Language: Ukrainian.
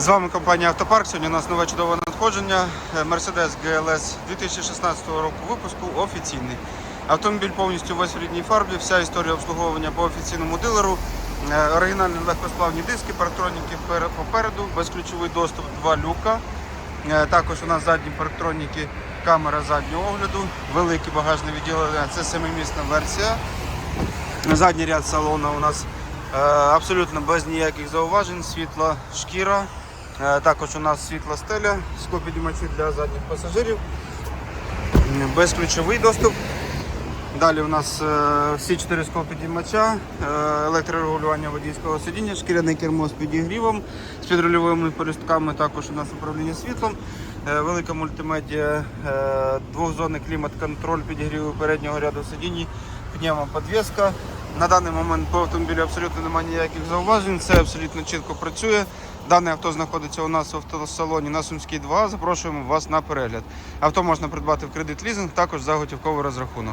З вами компанія Автопарк. Сьогодні у нас нове чудове надходження. Mercedes GLS 2016 року випуску офіційний. Автомобіль повністю в рідній фарбі, вся історія обслуговування по офіційному дилеру. Е, Оригінальні легкосплавні диски, парктроніки попереду, безключовий доступ, два люка. Е, Також у нас задні парктроніки, камера заднього огляду, велике багажне відділення. Це семимісна версія. Задній ряд салону у нас е, абсолютно без ніяких зауважень, світла шкіра. Е, також у нас світла стеля, склопідіймачі для задніх пасажирів, безключовий доступ. Далі у нас е, всі чотири склопідіймача, е, електрорегулювання водійського сидіння, шкіряне кермо з підігрівом, з підрульовими полістками, також у нас управління світлом, велика мультимедіа, е, двохзонний клімат-контроль, підігріву переднього ряду сидінь, пневмоподвеска. На даний момент по автомобілю абсолютно немає ніяких зауважень, все абсолютно чітко працює. Дане авто знаходиться у нас в автосалоні на Сумській 2. Запрошуємо вас на перегляд. Авто можна придбати в кредит лізинг, також за готівковий розрахунок.